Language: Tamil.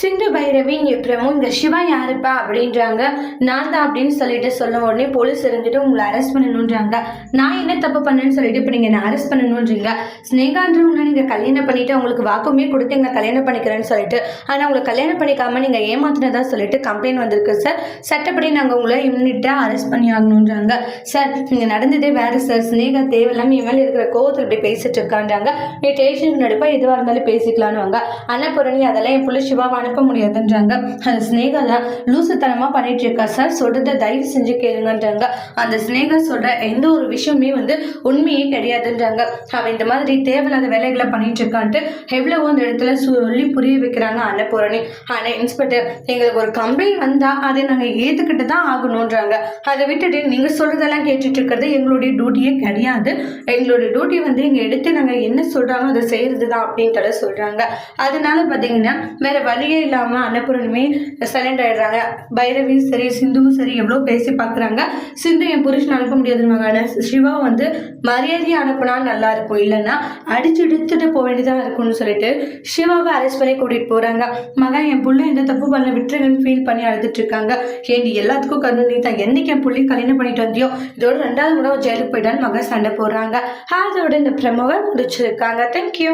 சிந்து பைரவி அப்புறமும் இந்த சிவா யாருப்பா அப்படின்றாங்க. நான் தான் அப்படின்னு சொல்லிட்டு சொல்லும் உடனே போலீஸ் இருந்துட்டு உங்களை அரெஸ்ட் பண்ணணுன்றாங்க நான் என்ன தப்பு பண்ணேன்னு சொல்லிட்டு இப்போ நீங்கள் என்ன அரெஸ்ட் பண்ணணுன்றீங்க ஸ்னேகான்றவங்களை நீங்கள் கல்யாணம் பண்ணிட்டு அவங்களுக்கு வாக்குமே கொடுத்து எங்களை கல்யாணம் பண்ணிக்கிறேன்னு சொல்லிட்டு ஆனால் உங்களை கல்யாணம் பண்ணிக்காம நீங்கள் ஏமாத்தினதா சொல்லிட்டு கம்ப்ளைண்ட் வந்திருக்கு சார் சட்டப்படி நாங்கள் உங்களை இம்மிடியாக அரெஸ்ட் பண்ணி ஆகணுன்றாங்க சார் இங்கே நடந்ததே வேறு சார் ஸ்னேகா தேவையில்லாமல் என் மேலே இருக்கிற கோவத்தில் இப்படி பேசிட்டு இருக்கான்றாங்க. நீ டேஷனுக்கு நடுப்பா எதுவாக இருந்தாலும் பேசிக்கலான்னு வாங்க. அன்னபூரணி அதெல்லாம் என் புள்ள சிவாவான அனுப்ப முடியாதுன்றாங்க. அந்த ஸ்னேகா தான் லூசுத்தனமாக பண்ணிட்டு இருக்கா சார் சொல்கிறத தயவு செஞ்சு கேளுங்கன்றாங்க. அந்த ஸ்னேகா சொல்கிற எந்த ஒரு விஷயமே வந்து உண்மையே கிடையாதுன்றாங்க. அவன் இந்த மாதிரி தேவையில்லாத வேலைகளை பண்ணிட்டு இருக்கான்ட்டு எவ்வளவோ அந்த இடத்துல சொல்லி புரிய வைக்கிறாங்க அன்னபூரணி. ஆனால் இன்ஸ்பெக்டர் எங்களுக்கு ஒரு கம்ப்ளைண்ட் வந்தால் அதை நாங்கள் ஏற்றுக்கிட்டு தான் ஆகணுன்றாங்க. அதை விட்டுட்டு நீங்கள் சொல்கிறதெல்லாம் கேட்டுட்டு இருக்கிறது எங்களுடைய டியூட்டியே கிடையாது. எங்களுடைய டியூட்டி வந்து இங்கே எடுத்து நாங்கள் என்ன சொல்கிறாங்க அதை செய்கிறது தான் அப்படின்றத சொல்கிறாங்க அதனால பார்த்தீங்கன்னா வேற வழியே இல்லாமல் அன்னபூரணுமே சைலண்ட் ஆயிடுறாங்க. பைரவியும் சரி சிந்துவும் சரி எவ்வளோ பேசி பார்க்குறாங்க சிந்து என் புருஷன் அனுப்ப முடியாதுன்னு சிவா வந்து மரியாதையை அனுப்புனா நல்லா இருக்கும். இல்லைன்னா அடிச்சு எடுத்துட்டு போக வேண்டியதாக இருக்கும்னு சொல்லிட்டு சிவாவை அரெஸ்ட் பண்ணி கூட்டிகிட்டு போகிறாங்க மகன் என் புள்ள எந்த தப்பு பண்ண விட்டுருங்கன்னு ஃபீல் பண்ணி அழுதுட்டு இருக்காங்க. ஏன் எல்லாத்துக்கும் கண்ணு நீ தான் என்னைக்கு என் புள்ளி கல்யாணம் பண்ணிட்டு வந்தியோ? இதோட ரெண்டாவது முறை ஜெயிலுக்கு போயிட்டான்னு மகன் சண்டை போடுறாங்க. அதோட இந்த பிரமவை முடிச்சிருக்காங்க. தேங்க்யூ